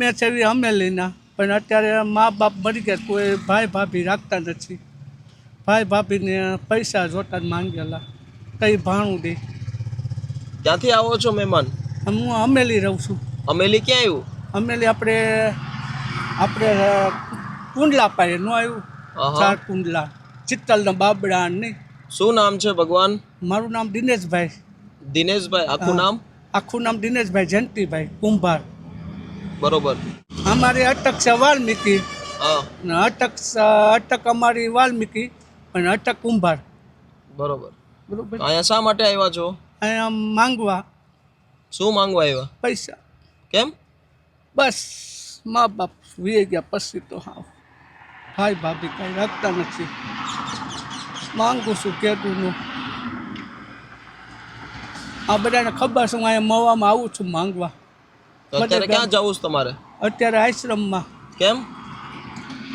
મેં છે એવી અમેલીના પણ અત્યારે મા બાપ મરી ગયા કોઈ ભાઈ ભાભી રાખતા નથી. ભાઈ ભાભીને પૈસા જોતા માંગેલા. કઈ ભાણું દે ક્યાંથી આવો છો મહેમાન? હું અમેલી રહું છું. અમેલી ક્યાં આવ્યું અમેલી આપણે આપણે કુંડલા પાસે નો આવ્યું ચાર કુંડલા. ચિત્તલના બાબડા નહીં. શું નામ છે ભગવાન? મારું નામ દિનેશભાઈ. દિનેશભાઈ. આખું નામ? આખું નામ દિનેશભાઈ જયંતિભાઈ કુંભાર. બરોબર. અમારી અટક છે વાલ્મીકી. અને અટક અટક અમારી વાલ્મીકી અને અટક કુંભાર. બરોબર. બરોબર. અહીંયા શા માટે આવ્યા છો? અહીંયા માંગવા. શું માંગવા આવ્યા? પૈસા. કેમ? બસ મા બાપ વી ગયા પછી તો હા ભાઈ ભાભી કાંઈ રાખતા નથી. માંગુ છું કેદુનું. આ બધાને ખબર છે હું અહીંયા મવામાં આવું છું માંગવા. તો અત્યારે ક્યાં જવું છે તમારે? અત્યારે આશ્રમમાં. કેમ?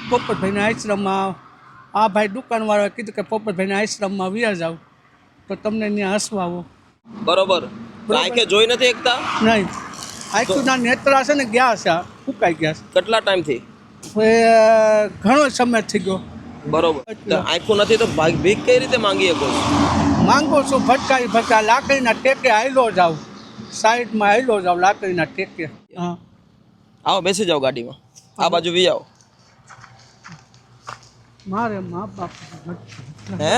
પોપટભાઈના આશ્રમમાં આ ભાઈ દુકાનવાળાએ કીધું કે પોપટભાઈના આશ્રમમાં વ્યા જાવ તો તમને ત્યાં હસવાવો બરોબર. આંખે જોઈ નથી એકતા? નહીં. આંખના નેત્રા છે ને ગયા છે ફૂકાઈ ગયા કેટલા ટાઈમથી? છે ઘણો સમય થઈ ગયો. બરોબર. આંખું નથી તો ભીખ કઈ રીતે માંગી શકો માંગુ છું ભટકાઈ ભટકા લાકડીના ટેકે આયલો જાવ સાઈડમાં આયલો જાવ લાકડીના ટેકે હા. આવો બેસી જાઓ ગાડીમાં. આ બાજુ વી આવો. મારે મા બાપ હે?